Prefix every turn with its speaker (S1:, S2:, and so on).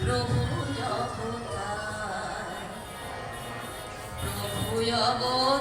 S1: প্রভু প্রভু